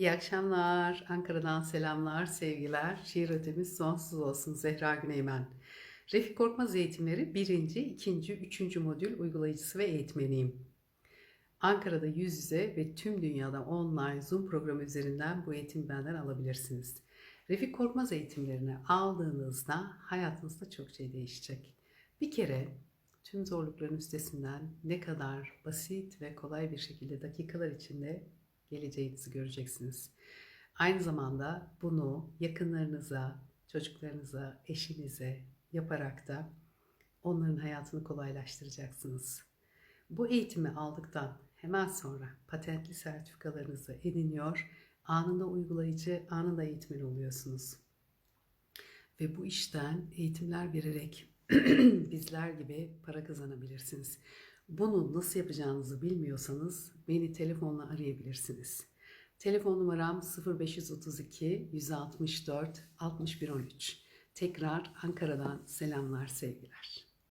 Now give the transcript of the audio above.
İyi akşamlar. Ankara'dan selamlar, sevgiler. Şiir ötemiz sonsuz olsun. Zehra Güneymen. Refik Korkmaz eğitimleri 1. 2. 3. modül uygulayıcısı ve eğitmeniyim. Ankara'da yüz yüze ve tüm dünyada online Zoom programı üzerinden bu eğitimi benden alabilirsiniz. Refik Korkmaz eğitimlerini aldığınızda hayatınızda çok şey değişecek. Bir kere tüm zorlukların üstesinden ne kadar basit ve kolay bir şekilde dakikalar içinde geleceğinizi göreceksiniz. Aynı zamanda bunu yakınlarınıza, çocuklarınıza, eşinize yaparak da onların hayatını kolaylaştıracaksınız. Bu eğitimi aldıktan hemen sonra patentli sertifikalarınızı ediniyor, anında uygulayıcı, anında eğitmen oluyorsunuz. Ve bu işten eğitimler vererek bizler gibi para kazanabilirsiniz. Bunu nasıl yapacağınızı bilmiyorsanız beni telefonla arayabilirsiniz. Telefon numaram 0532 164 6113. Tekrar Ankara'dan selamlar sevgiler.